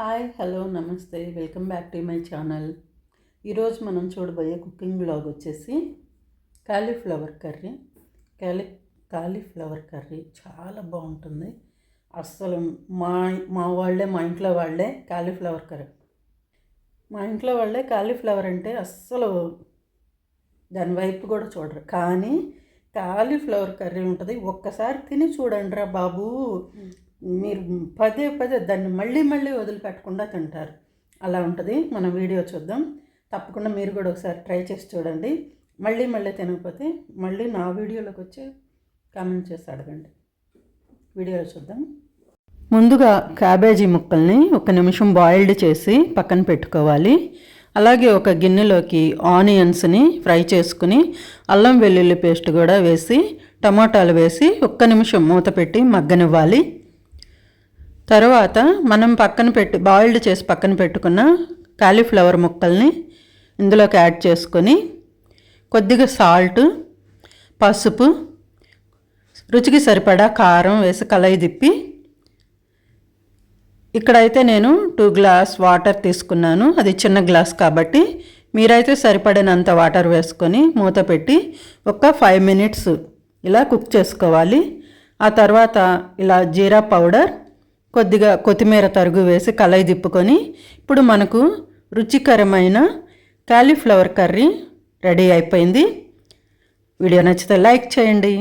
Hi hello నమస్తే. Welcome back to my channel. ఈరోజు మనం చూడబోయే కుకింగ్ బ్లాగ్ వచ్చేసి కాలీఫ్లవర్ కర్రీ. కాలీ కాలీఫ్లవర్ కర్రీ చాలా బాగుంటుంది. అస్సలు మా మా వాళ్ళే మా ఇంట్లో వాళ్ళే కాలీఫ్లవర్ కర్రీ. మా ఇంట్లో వాళ్ళే కాలీఫ్లవర్ అంటే అస్సలు దాని వైపు కూడా చూడరు. కానీ కాలీఫ్లవర్ కర్రీ ఉంటుంది. ఒక్కసారి తిని చూడండి రా బాబు పదే పదే దాన్ని మళ్ళీ మళ్ళీ వదిలిపెట్టకుండా తింటారు. అలా ఉంటుంది. మన వీడియో చూద్దాం. తప్పకుండా మీరు కూడా ఒకసారి ట్రై చేసి చూడండి. మళ్ళీ మళ్ళీ తినకపోతే మళ్ళీ నా వీడియోలోకి వచ్చి కామెంట్ చేసి అడగండి. వీడియో చూద్దాం. ముందుగా క్యాబేజీ ముక్కల్ని ఒక నిమిషం బాయిల్డ్ చేసి పక్కన పెట్టుకోవాలి. అలాగే ఒక గిన్నెలోకి ఆనియన్స్ని ఫ్రై చేసుకుని అల్లం వెల్లుల్లి పేస్ట్ కూడా వేసి టమాటాలు వేసి ఒక్క నిమిషం మూత పెట్టి మగ్గనివ్వాలి. తర్వాత మనం పక్కన పెట్టి బాయిల్డ్ చేసి పక్కన పెట్టుకున్న కాలీఫ్లవర్ ముక్కల్ని ఇందులోకి యాడ్ చేసుకొని కొద్దిగా సాల్ట్ పసుపు రుచికి సరిపడా కారం వేసి కలయి తిప్పి ఇక్కడైతే నేను టూ గ్లాస్ వాటర్ తీసుకున్నాను. అది చిన్న గ్లాస్ కాబట్టి మీరైతే సరిపడినంత వాటర్ వేసుకొని మూత పెట్టి ఒక ఫైవ్ మినిట్స్ ఇలా కుక్ చేసుకోవాలి. ఆ తర్వాత ఇలా జీరా పౌడర్ కొద్దిగా కొత్తిమీర తరుగు వేసి కలయి తిప్పుకొని ఇప్పుడు మనకు రుచికరమైన కాలీఫ్లవర్ కర్రీ రెడీ అయిపోయింది. వీడియో నచ్చితే లైక్ చేయండి.